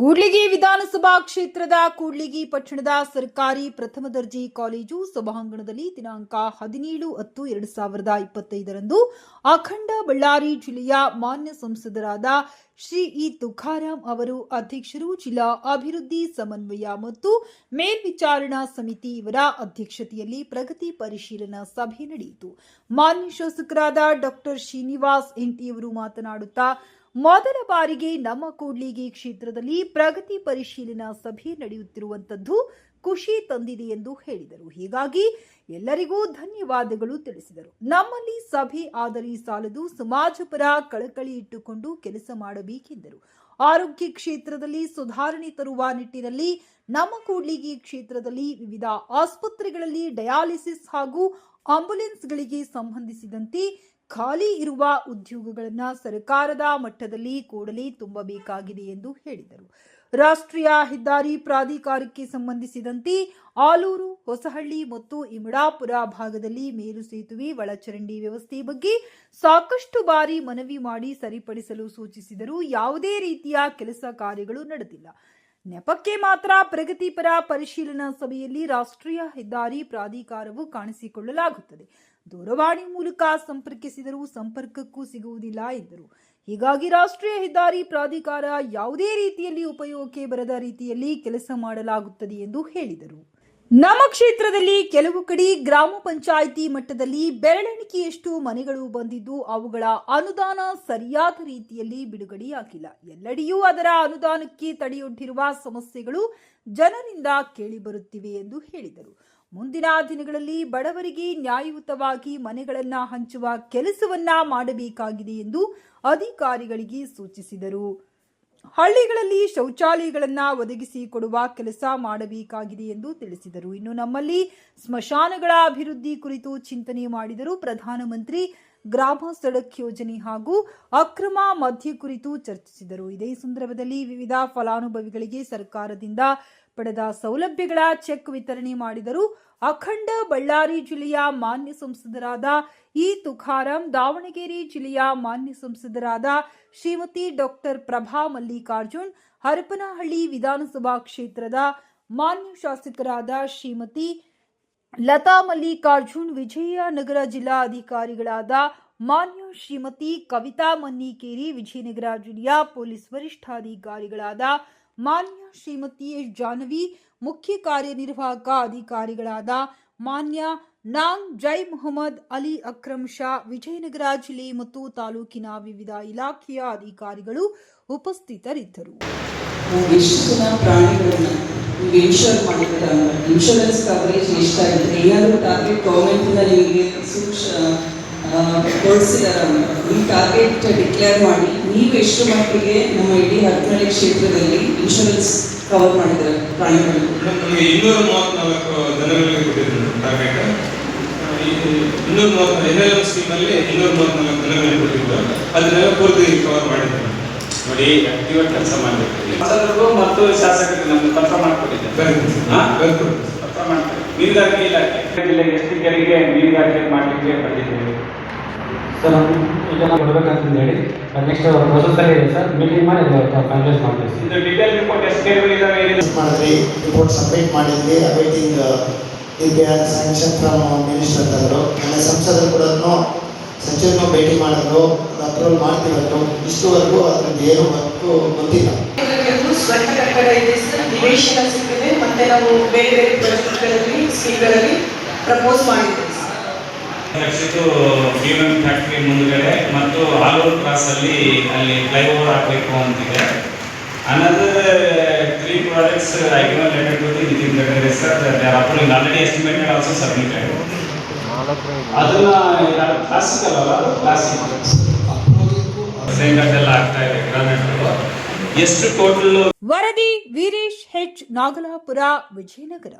ಕೂಡ್ಲಿಗಿ ವಿಧಾನಸಭಾ ಕ್ಷೇತ್ರದ ಕೂಡ್ಲಿಗಿ ಪಟ್ಟಣದ ಸರ್ಕಾರಿ ಪ್ರಥಮ ದರ್ಜೆ ಕಾಲೇಜು ಸಭಾಂಗಣದಲ್ಲಿ ದಿನಾಂಕ ಹದಿನೇಳು ಹತ್ತು ಎರಡು ಸಾವಿರದ ಇಪ್ಪತ್ತೈದರಂದು ಅಖಂಡ ಬಳ್ಳಾರಿ ಜಿಲ್ಲೆಯ ಮಾನ್ಯ ಸಂಸದರಾದ ಶ್ರೀ ಇ ತುಕಾರಾಂ ಅವರು, ಅಧ್ಯಕ್ಷರು ಜಿಲ್ಲಾ ಅಭಿವೃದ್ಧಿ ಸಮನ್ವಯ ಮತ್ತು ಮೇಲ್ವಿಚಾರಣಾ ಸಮಿತಿ ಇವರ ಅಧ್ಯಕ್ಷತೆಯಲ್ಲಿ ಪ್ರಗತಿ ಪರಿಶೀಲನಾ ಸಭೆ ನಡೆಯಿತು. ಮಾನ್ಯ ಶಾಸಕರಾದ ಡಾಕ್ಟರ್ ಶ್ರೀನಿವಾಸ್ ಎಂಟಿಯವರು ಮಾತನಾಡುತ್ತಾ ಮೊದಲ ಬಾರಿಗೆ ನಮ್ಮ ಕೂಡ್ಲಿಗಿ ಕ್ಷೇತ್ರದಲ್ಲಿ ಪ್ರಗತಿ ಪರಿಶೀಲನಾ ಸಭೆ ನಡೆಯುತ್ತಿರುವಂತದ್ದು ಖುಷಿ ತಂದಿದೆ ಎಂದು ಹೇಳಿದರು. ಹೀಗಾಗಿ ಎಲ್ಲರಿಗೂ ಧನ್ಯವಾದಗಳು ತಿಳಿಸಿದರು. ನಮ್ಮಲ್ಲಿ ಸಭೆ ಆದರೆ ಸಾಲದು ಸಮಾಜಪರ ಕಳಕಳಿ ಇಟ್ಟುಕೊಂಡು ಕೆಲಸ ಮಾಡಬೇಕೆಂದರು. ಆರೋಗ್ಯ ಕ್ಷೇತ್ರದಲ್ಲಿ ಸುಧಾರಣೆ ತರುವ ನಿಟ್ಟಿನಲ್ಲಿ ನಮ್ಮ ಕೂಡ್ಲಿಗಿ ಕ್ಷೇತ್ರದಲ್ಲಿ ವಿವಿಧ ಆಸ್ಪತ್ರೆಗಳಲ್ಲಿ ಡಯಾಲಿಸಿಸ್ ಹಾಗೂ ಆಂಬ್ಯುಲೆನ್ಸ್ಗಳಿಗೆ ಸಂಬಂಧಿಸಿದಂತೆ ಖಾಲಿ ಇರುವ ಉದ್ಯೋಗಗಳನ್ನು ಸರ್ಕಾರದ ಮಟ್ಟದಲ್ಲಿ ಕೂಡಲೇ ತುಂಬಬೇಕಾಗಿದೆ ಎಂದು ಹೇಳಿದರು. ರಾಷ್ಟ್ರೀಯ ಹೆದ್ದಾರಿ ಪ್ರಾಧಿಕಾರಕ್ಕೆ ಸಂಬಂಧಿಸಿದಂತೆ ಆಲೂರು, ಹೊಸಹಳ್ಳಿ ಮತ್ತು ಇಮಡಾಪುರ ಭಾಗದಲ್ಲಿ ಮೇಲು ಸೇತುವೆ, ಒಳಚರಂಡಿ ವ್ಯವಸ್ಥೆ ಬಗ್ಗೆ ಸಾಕಷ್ಟು ಬಾರಿ ಮನವಿ ಮಾಡಿ ಸರಿಪಡಿಸಲು ಸೂಚಿಸಿದರೂ ಯಾವುದೇ ರೀತಿಯ ಕೆಲಸ ಕಾರ್ಯಗಳು ನಡೆದಿಲ್ಲ. ನೆಪಕ್ಕೆ ಮಾತ್ರ ಪ್ರಗತಿಪರ ಪರಿಶೀಲನಾ ಸಭೆಯಲ್ಲಿ ರಾಷ್ಟ್ರೀಯ ಹೆದ್ದಾರಿ ಪ್ರಾಧಿಕಾರವು ಕಾಣಿಸಿಕೊಳ್ಳಲಾಗುತ್ತದೆ. ದೂರವಾಣಿ ಮೂಲಕ ಸಂಪರ್ಕಿಸಿದರೂ ಸಂಪರ್ಕಕ್ಕೂ ಸಿಗುವುದಿಲ್ಲ ಎಂದರು. ಹೀಗಾಗಿ ರಾಷ್ಟ್ರೀಯ ಹೆದ್ದಾರಿ ಪ್ರಾಧಿಕಾರ ಯಾವುದೇ ರೀತಿಯಲ್ಲಿ ಉಪಯೋಗಕ್ಕೆ ಬರದ ರೀತಿಯಲ್ಲಿ ಕೆಲಸ ಮಾಡಲಾಗುತ್ತದೆ ಎಂದು ಹೇಳಿದರು. ನಮ್ಮ ಕ್ಷೇತ್ರದಲ್ಲಿ ಕೆಲವು ಕಡೆ ಗ್ರಾಮ ಪಂಚಾಯಿತಿ ಮಟ್ಟದಲ್ಲಿ ಬೆರಳೆಣಿಕೆಯಷ್ಟು ಮನೆಗಳು ಬಂದಿದ್ದು ಅವುಗಳ ಅನುದಾನ ಸರಿಯಾದ ರೀತಿಯಲ್ಲಿ ಬಿಡುಗಡೆಯಾಗಿಲ್ಲ. ಎಲ್ಲೆಡೆಯೂ ಅದರ ಅನುದಾನಕ್ಕೆ ತಡೆಯೊಡ್ಡಿರುವ ಸಮಸ್ಯೆಗಳು ಜನರಿಂದ ಕೇಳಿಬರುತ್ತಿವೆ ಎಂದು ಹೇಳಿದರು. ಮುಂದಿನ ದಿನಗಳಲ್ಲಿ ಬಡವರಿಗೆ ನ್ಯಾಯಯುತವಾಗಿ ಮನೆಗಳನ್ನು ಹಂಚುವ ಕೆಲಸವನ್ನ ಮಾಡಬೇಕಾಗಿದೆ ಎಂದು ಅಧಿಕಾರಿಗಳಿಗೆ ಸೂಚಿಸಿದರು. ಹಳ್ಳಿಗಳಲ್ಲಿ ಶೌಚಾಲಯಗಳನ್ನು ಒದಗಿಸಿ ಕೊಡುವ ಕೆಲಸ ಮಾಡಬೇಕಾಗಿದೆ ಎಂದು ತಿಳಿಸಿದರು. ಇನ್ನು ನಮ್ಮಲ್ಲಿ ಸ್ಮಶಾನಗಳ ಅಭಿವೃದ್ಧಿ ಕುರಿತು ಚಿಂತನೆ ಮಾಡಿದರು ಪ್ರಧಾನಮಂತ್ರಿ. ಗ್ರಾಮ ಸಡಕ್ ಯೋಜನೆ ಹಾಗೂ ಅಕ್ರಮ ಮಧ್ಯ ಕುರಿತು ಚರ್ಚಿಸಿದರು. ಇದೇ ಸಂದರ್ಭದಲ್ಲಿ ವಿವಿಧ ಫಲಾನುಭವಿಗಳಿಗೆ ಸರ್ಕಾರದಿಂದ ಪಡೆದ ಸೌಲಭ್ಯಗಳ ಚೆಕ್ ವಿತರಣೆ ಮಾಡಿದರು ಅಖಂಡ ಬಳ್ಳಾರಿ ಜಿಲ್ಲೆಯ ಮಾನ್ಯ ಸಂಸದರಾದ ಇ ತುಕಾರಾಂ ದಾವಣಗೆರೆ ಜಿಲ್ಲೆಯ ಮಾನ್ಯ ಸಂಸದರಾದ ಶ್ರೀಮತಿ ಡಾಕ್ಟರ್ ಪ್ರಭಾ ಮಲ್ಲಿಕಾರ್ಜುನ್, ಹರಪನಹಳ್ಳಿ ವಿಧಾನಸಭಾ ಕ್ಷೇತ್ರದ ಮಾನ್ಯ ಶಾಸಕರಾದ ಶ್ರೀಮತಿ ಲತಾ ಮಲ್ಲಿಕಾರ್ಜುನ್, ವಿಜಯನಗರ ಜಿಲ್ಲಾ ಅಧಿಕಾರಿಗಳಾದ ಮಾನ್ಯ ಶ್ರೀಮತಿ ಕವಿತಾ ಮನ್ನಿಕೇರಿ, ವಿಜಯನಗರ ಜಿಲ್ಲೆಯ ಪೊಲೀಸ್ ವರಿಷ್ಠಾಧಿಕಾರಿಗಳಾದ ಮಾನ್ಯ ಶ್ರೀಮತಿ ಎಸ್ ಜಾಹ್ನವಿ, ಮುಖ್ಯ ಕಾರ್ಯನಿರ್ವಾಹಕ ಅಧಿಕಾರಿಗಳಾದ ಮಾನ್ಯ ನಾಂಗ್ ಜೈ ಮೊಹಮ್ಮದ್ ಅಲಿ ಅಕ್ರಮ್ ಶಾ, ವಿಜಯನಗರ ಜಿಲ್ಲೆ ಮತ್ತು ತಾಲೂಕಿನ ವಿವಿಧ ಇಲಾಖೆಯ ಅಧಿಕಾರಿಗಳು ಉಪಸ್ಥಿತರಿದ್ದರು. ಇನ್ಶೂರೆನ್ಸ್ ಕವರೇಜ್ ಎಷ್ಟಾಗಿದೆ? ಏನಾದರೂ ಟಾರ್ಗೆಟ್ ಗೌರ್ಮೆಂಟಿಂದ ನಿಮಗೆ ಸೂಕ್ಷ ಕೊಡಿಸಿದಾರ ಈ ಟಾರ್ಗೆಟ್ ಡಿಕ್ಲೇರ್ ಮಾಡಿ ನೀವು ಎಷ್ಟು ಮಟ್ಟಿಗೆ ನಮ್ಮ ಇಡೀ ಹರಪನಹಳ್ಳಿ ಕ್ಷೇತ್ರದಲ್ಲಿ ಇನ್ಶೂರೆನ್ಸ್ ಕವರ್ ಮಾಡಿದ್ದಾರೆ ಪ್ರಾಣಿಗಳು? ನಮಗೆ ಇನ್ನೂರ ಮೂವತ್ನಾಲ್ಕು ಜನಗಳಿಗೆ ಕೊಟ್ಟಿದ್ರು ಟಾರ್ಗೆಟ್ ಇನ್ನೂರ ಮೂವತ್ತು ಎನ್ ಎಲ್ ಎಂ ಸ್ಕೀಮಲ್ಲಿ ಇನ್ನೂರ ದನಗಳಿಗೆ ಕೊಟ್ಟಿದ್ದು ಅದನ್ನೆಲ್ಲ ಪೂರ್ತಿ ಕವರ್ ಮಾಡಿದ್ರು. ನೋಡಿ ಆಕ್ಟಿವ್ ಕೆಲಸ ಮಾಡಬೇಕು ಮತ್ತು ಶಾಸಕರಿಗೆ ನಮ್ಗೆ ಪತ್ರ ಮಾಡಿಕೊಟ್ಟಿದ್ದೆ ಹಾ? ಬರ್ಕೊಡ್ತೀವಿ. ಪತ್ರ ಮಾಡ್ತಾರೆ. ಮೀನುಗಾರಿಕೆ ಇಲಾಖೆ. ಜಿಲ್ಲೆಗೆ ಎಷ್ಟು ಕೆರೆಗೆ ಮೀನುಗಾರಿಕೆ ಮಾಡಲಿಕ್ಕೆ ಬಂದಿದ್ದೇವೆ. ಸರ್ ಈಗ ನಾವು ಕೊಡ್ಬೇಕಂತ ಹೇಳಿ. ನೆಕ್ಸ್ಟ್ ಅಲ್ಲಿ ಇದೆ ಸರ್. ಮೀಟಿಂಗ್ ಮಾಡಿ ಫೈನಲೈಸ್ ಮಾಡ್ತೀವಿ ಇದು ಡಿಟೇಲ್ ರಿಪೋರ್ಟ್ ಎಷ್ಟು ಮಾಡಿದ್ವಿ. ರಿಪೋರ್ಟ್ ಸಬ್ಮಿಟ್ ಮಾಡಿದ್ವಿ. ಅವೈಟಿಂಗ್ ಸ್ಯಾಂಕ್ಷನ್ ಫ್ರಮ್ ಮಿನಿಸ್ಟರ್ ಆಮೇಲೆ ಸಂಸದರು ಕೂಡ ಸಚಿವರನ್ನು ಭೇಟಿ ಮಾಡಿದ್ರು. ಅಪ್ರೂವಲ್ ಮಾಡ್ತಿರೋದು. ಇಷ್ಟುವರೆಗೂ ಅದ್ರದ್ದು ಏನು ವರ್ಕು ಗೊತ್ತಿಲ್ಲ. ಸ್ವಂತ ಕಟ್ಟಡ ಇದೆ ಸರ್. ನಿವೇಶನ ಸಿಕ್ಕಿದೆ. ಮತ್ತೆ ನಾವು ಬೇರೆ ಬೇರೆ ಪ್ರಾಜೆಕ್ಟ್ಗಳಲ್ಲಿ ಸ್ಕೀಮ್ಗಳಲ್ಲಿ ಪ್ರಪೋಸ್ ಮಾಡಿದ್ದೀವಿ ಸರ್ ಜೀವನ ಫ್ಯಾಕ್ಟ್ರಿ ಮುಂದುಗಡೆ ಮತ್ತು ಆಲೂರು ಕ್ರಾಸ್ ಅಲ್ಲಿ ಫ್ಲೈಓವರ್ ಹಾಕಬೇಕು ಅಂತಿದೆ. Another three projects I given letter to the Nitin Gadkari sir they are approving already estimated also submitted ಅದನ್ನ ಕ್ಲಾಸಿಕಲ್ ಅಲ್ಲ ಕ್ಲಾಸಿಕ್ ಎಲ್ಲ ಆಗ್ತಾ ಇದೆ ಗ್ರಾನೈಟ್ ಎಷ್ಟು ಟೋಟಲ್ ವರದಿ, ವೀರೇಶ್ ಹೆಚ್ ನಾಗಲಾಪುರ, ವಿಜಯನಗರ.